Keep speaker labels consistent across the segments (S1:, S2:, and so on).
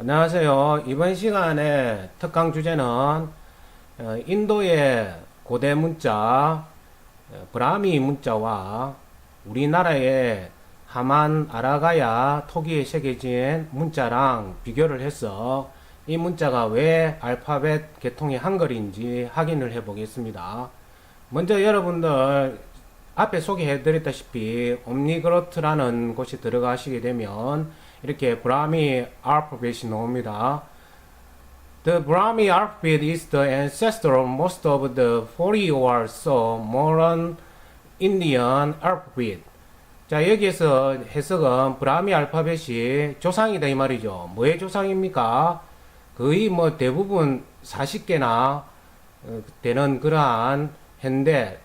S1: 안녕하세요. 이번 시간에 특강 주제는 어, 인도의 고대 문자, 어, 브라미 문자와 우리나라의 하만 아라가야 토기에 새겨진 문자랑 비교를 해서 이 문자가 왜 알파벳 계통의 한글인지 확인을 해 보겠습니다. 먼저 여러분들 앞에 소개해 드렸다시피 옴니그로트라는 곳에 들어가시게 되면 이렇게 브라미 알파벳이 나옵니다. The Brahmi alphabet is the ancestor of most of the 40 or so modern Indian alphabet. 자, 여기에서 해석은 브라미 알파벳이 조상이다 이 말이죠. 뭐의 조상입니까? 거의 뭐 대부분 40개나 어, 되는 그러한 현대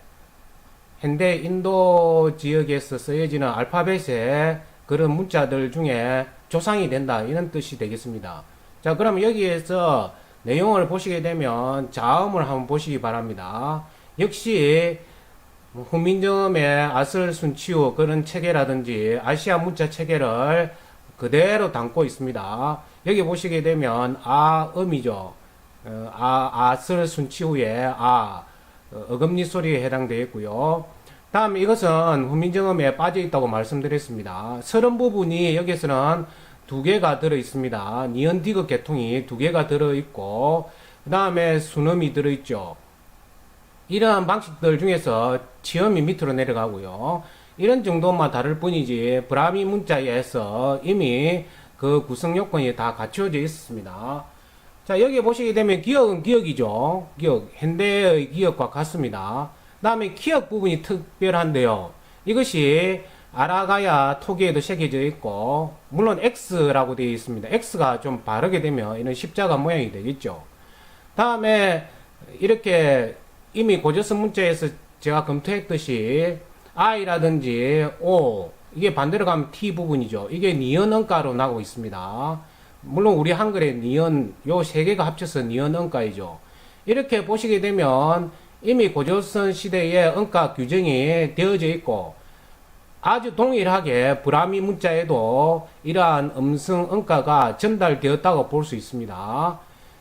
S1: 현대 인도 지역에서 쓰여지는 알파벳의 그런 문자들 중에 조상이 된다 이런 뜻이 되겠습니다. 자, 그럼 여기에서 내용을 보시게 되면 자음을 한번 보시기 바랍니다. 역시 후민정음의 아슬 순치우 그런 체계라든지 아시아 문자 체계를 그대로 담고 있습니다. 여기 보시게 되면 아음이죠. 어, 아 아슬 순치우의 아 어, 어금니 소리에 해당되어 있고요. 다음 이것은 후민정음에 빠져 있다고 말씀드렸습니다. 서른 부분이 여기서는 두 개가 들어 있습니다. 니언 디귿 계통이 두 개가 들어 있고 그 다음에 순음이 들어 있죠. 이러한 방식들 중에서 치음이 밑으로 내려가고요. 이런 정도만 다를 뿐이지 브라미 문자에서 이미 그 구성 요건이 다 갖추어져 있습니다. 자, 여기 보시게 되면 기억은 기억이죠. 기억. 현대의 기억과 같습니다. 다음에 기억 부분이 특별한데요. 이것이 아라가야 토기에도 새겨져 있고, 물론 X라고 되어 있습니다. X가 좀 바르게 되면 이런 십자가 모양이 되겠죠. 다음에 이렇게 이미 고저선 문자에서 제가 검토했듯이 I라든지 O, 이게 반대로 가면 T 부분이죠. 이게 니은 언가로 나오고 있습니다. 물론 우리 한글의 니은, 요 세 개가 합쳐서 니은 언가이죠. 이렇게 보시게 되면 이미 고조선 시대에 언가 규정이 되어져 있고 아주 동일하게 브라미 문자에도 이러한 음성 언가가 전달되었다고 볼 수 있습니다.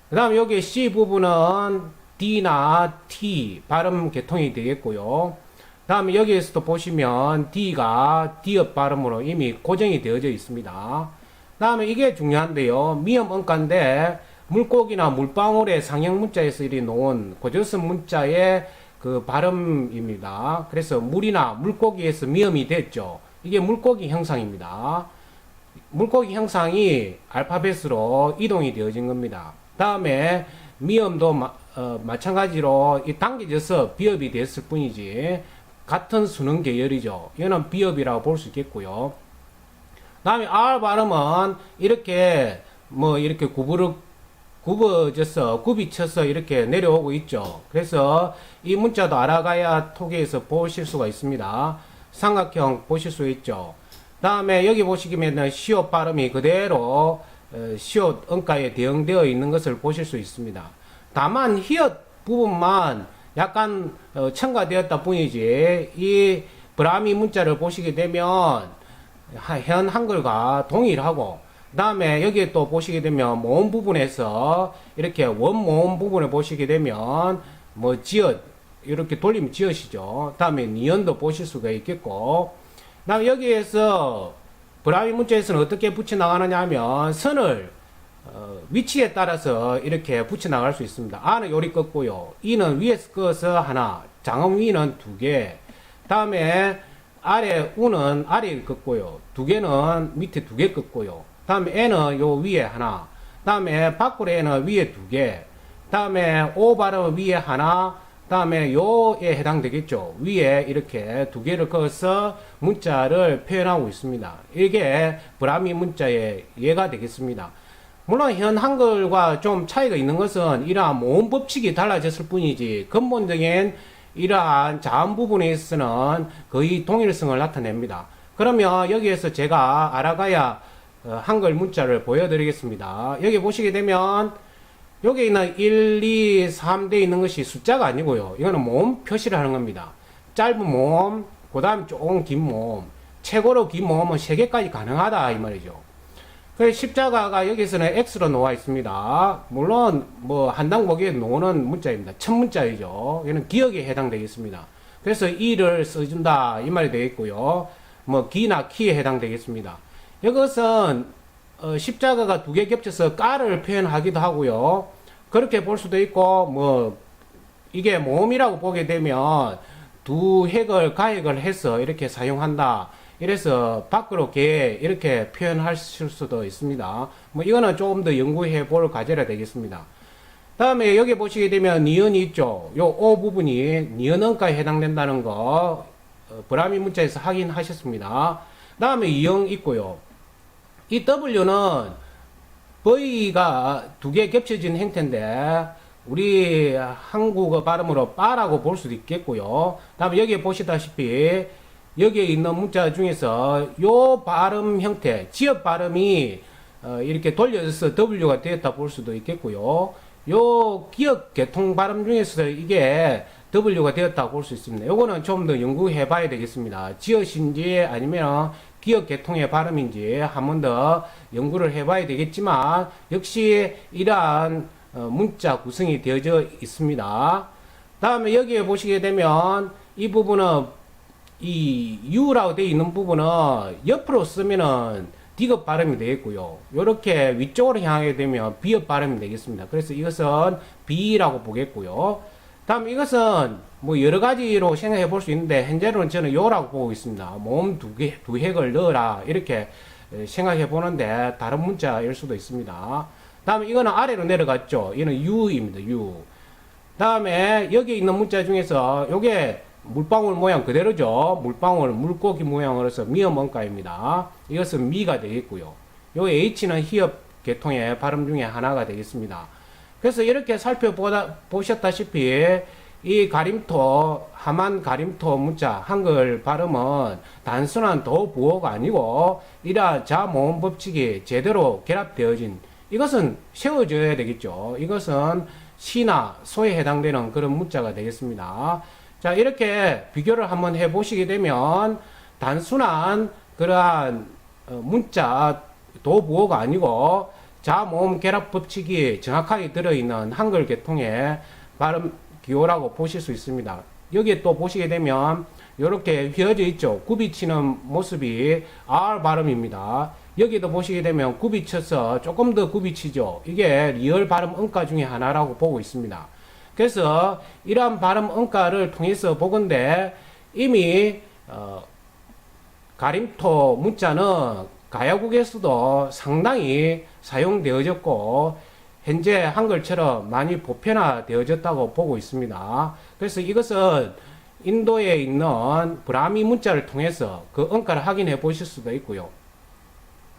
S1: 그 다음 여기 C 부분은 D나 T 발음 계통이 되겠고요. 다음에 여기에서도 보시면 D가 D업 발음으로 이미 고정이 되어져 있습니다. 다음에 이게 중요한데요. 미음 언가인데 물고기나 물방울의 상형 문자에서 이리 놓은 고저선 문자의 그 발음입니다. 그래서 물이나 물고기에서 미음이 됐죠. 이게 물고기 형상입니다. 물고기 형상이 알파벳으로 이동이 되어진 겁니다. 다음에 미음도 마, 어, 마찬가지로 이 당겨져서 비읍이 됐을 뿐이지 같은 수능 계열이죠. 이거는 비읍이라고 볼 수 있겠고요. 다음에 R 발음은 이렇게 뭐 이렇게 구부러 굽어져서 굽이 쳐서 이렇게 내려오고 있죠. 그래서 이 문자도 아라가야 토기에서 보실 수가 있습니다. 삼각형 보실 수 있죠. 다음에 여기 보시면은 시옷 발음이 그대로 어, 시옷 언가에 대응되어 있는 것을 보실 수 있습니다. 다만 히읗 부분만 약간 어, 첨가되었다 뿐이지 이 브라미 문자를 보시게 되면 하- 현 한글과 동일하고 그 다음에 여기에 또 보시게 되면 모음 부분에서 이렇게 원모음 부분을 보시게 되면 뭐 지읒 이렇게 돌리면 지읒이죠. 다음에 니언도 보실 수가 있겠고 그 다음에 여기에서 브라미 문자에서는 어떻게 붙여 나가느냐 하면 선을 어, 위치에 따라서 이렇게 붙여 나갈 수 있습니다. 아는 요리 껐고요. 이는 위에서 꺼서 하나, 장음 위는 두 개. 다음에 아래 우는 아래에 껐고요. 두 개는 밑에 두 개 껐고요. 다음에 에는 요 위에 하나. 다음에 밖으로 에는 위에 두 개. 다음에 오 발음 위에 하나. 다음에 요에 해당되겠죠. 위에 이렇게 두 개를 그어서 문자를 표현하고 있습니다. 이게 브라미 문자의 예가 되겠습니다. 물론 현 한글과 좀 차이가 있는 것은 이러한 모음 법칙이 달라졌을 뿐이지 근본적인 이러한 자음 부분에 있어서는 거의 동일성을 나타냅니다. 그러면 여기에서 제가 어, 한글 문자를 보여드리겠습니다. 여기 보시게 되면 여기 있는 1, 2, 3대 있는 것이 숫자가 아니고요. 이거는 모음 표시를 하는 겁니다. 짧은 모음, 그 다음 조금 긴 모음, 최고로 긴 모음은 3개까지 가능하다 이 말이죠. 그 십자가가 여기서는 X로 놓아 있습니다. 물론 뭐 한당목에 놓는 문자입니다. 첫 문자이죠. 얘는 기억에 해당되겠습니다. 그래서 이를 써준다 이 말이 되겠고요. 뭐 기나 키에 해당되겠습니다. 이것은 어, 십자가가 두 개 겹쳐서 까를 표현하기도 하고요. 그렇게 볼 수도 있고 뭐 이게 모음이라고 보게 되면 두 핵을 가액을 해서 이렇게 사용한다. 이래서 밖으로 개 이렇게 표현하실 수도 있습니다. 뭐 이거는 조금 더 연구해 볼 과제라 되겠습니다. 다음에 여기 보시게 되면 니은이 있죠. 요 O 부분이 니은 언가에 해당된다는 거 어, 브라미 문자에서 확인하셨습니다. 다음에 이형 있고요. 이 W는 V가 두 개 겹쳐진 형태인데 우리 한국어 발음으로 빠라고 볼 수도 있겠고요. 다음에 여기 보시다시피 여기에 있는 문자 중에서 요 발음 형태, 지역 발음이 어, 이렇게 돌려져서 W가 되었다 볼 수도 있겠고요. 요 기억 계통 발음 중에서 이게 W가 되었다고 볼 수 있습니다. 요거는 좀 더 연구해 봐야 되겠습니다. 지어신지 아니면 기억 계통의 발음인지 한 번 더 연구를 해 봐야 되겠지만 역시 이러한 어, 문자 구성이 되어져 있습니다. 다음에 여기에 보시게 되면 이 부분은 이 U라고 되어 있는 부분은 옆으로 쓰면은 디귿 발음이 되겠고요. 이렇게 위쪽으로 향하게 되면 비읍 발음이 되겠습니다. 그래서 이것은 B라고 보겠고요. 다음 이것은 뭐 여러 가지로 생각해 볼 수 있는데 현재로는 저는 요라고 보고 있습니다. 몸 두 개, 두 획을 넣어라 이렇게 생각해 보는데 다른 문자일 수도 있습니다. 다음에 이거는 아래로 내려갔죠. 이는 U입니다. U. 다음에 여기 있는 문자 중에서 요게 물방울 모양 그대로죠. 물방울 물고기 모양으로서 미음 원가입니다. 이것은 미가 되겠고요. 요 H는 히읗 계통의 발음 중에 하나가 되겠습니다. 그래서 이렇게 살펴보다 보셨다시피 이 가림토 하만 가림토 문자 한글 발음은 단순한 도 부호가 아니고 이러한 자모음 법칙이 제대로 결합되어진 이것은 세워져야 되겠죠. 이것은 시나 소에 해당되는 그런 문자가 되겠습니다. 자, 이렇게 비교를 한번 해 보시게 되면 단순한 그러한 어, 문자 도부호가 아니고 자모음 결합 법칙이 정확하게 들어있는 한글 계통의 발음 기호라고 보실 수 있습니다. 여기에 또 보시게 되면 이렇게 휘어져 있죠. 굽이치는 모습이 R 발음입니다. 여기도 보시게 되면 굽이쳐서 조금 더 굽이치죠. 이게 리얼 발음 음가 중에 하나라고 보고 있습니다. 그래서 이러한 발음 음가를 통해서 보건데 이미 어, 가림토 문자는 가야국에서도 상당히 사용되어졌고 현재 한글처럼 많이 보편화되어졌다고 보고 있습니다. 그래서 이것은 인도에 있는 브라미 문자를 통해서 그 언가를 확인해 보실 수도 있고요.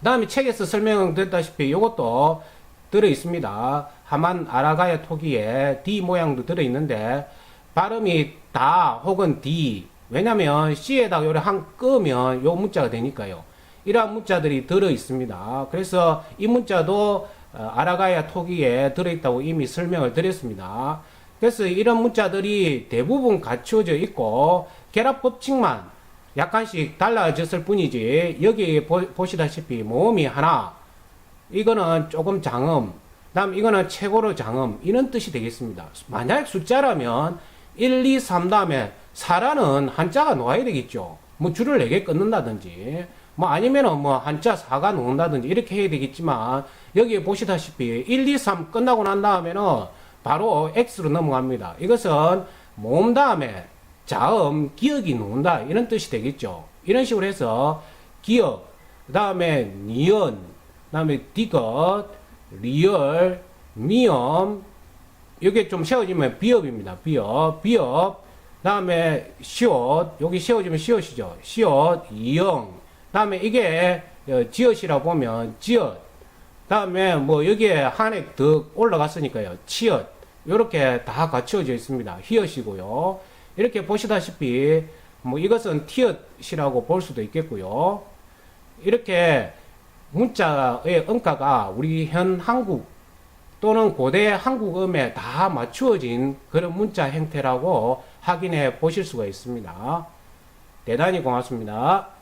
S1: 다음에 책에서 설명됐다시피 이것도 들어 있습니다. 하만 아라가야 토기에 D 모양도 들어 있는데 발음이 다 혹은 D 왜냐면 C에다가 요래 한 끄면 요 문자가 되니까요. 이러한 문자들이 들어 있습니다. 그래서 이 문자도 어, 아라가야 토기에 들어 있다고 이미 설명을 드렸습니다. 그래서 이런 문자들이 대부분 갖추어져 있고 결합 법칙만 약간씩 달라졌을 뿐이지 여기 보, 시다시피 모음이 하나 이거는 조금 장음 다음 이거는 최고로 장음 이런 뜻이 되겠습니다. 만약 숫자라면 1, 2, 3 다음에 4라는 한자가 놓아야 되겠죠. 뭐 줄을 4개 끊는다든지 뭐 아니면은 뭐 한자 4가 놓는다든지 이렇게 해야 되겠지만 여기에 보시다시피 1, 2, 3 끝나고 난 다음에는 바로 X로 넘어갑니다. 이것은 모음 다음에 자음, 기억이 놓는다 이런 뜻이 되겠죠. 이런 식으로 해서 기억, 그 다음에 니은, 그 다음에 디귿, 리얼, 미음, 이게 좀 세워지면 비읍입니다. 비읍, 비읍, 다음에 시옷, 여기 세워지면 시옷이죠. 시옷, 이영, 다음에 이게 어, 지읒이라고 보면 지읒, 다음에 뭐 여기에 한획 더 올라갔으니까요. 치읓, 이렇게 다 갖춰져 있습니다. 히읗이고요. 이렇게 보시다시피 뭐 이것은 티읕이라고 볼 수도 있겠고요. 이렇게 문자의 음가가 우리 현 한국 또는 고대 한국음에 다 맞추어진 그런 문자 형태라고 확인해 보실 수가 있습니다. 대단히 고맙습니다.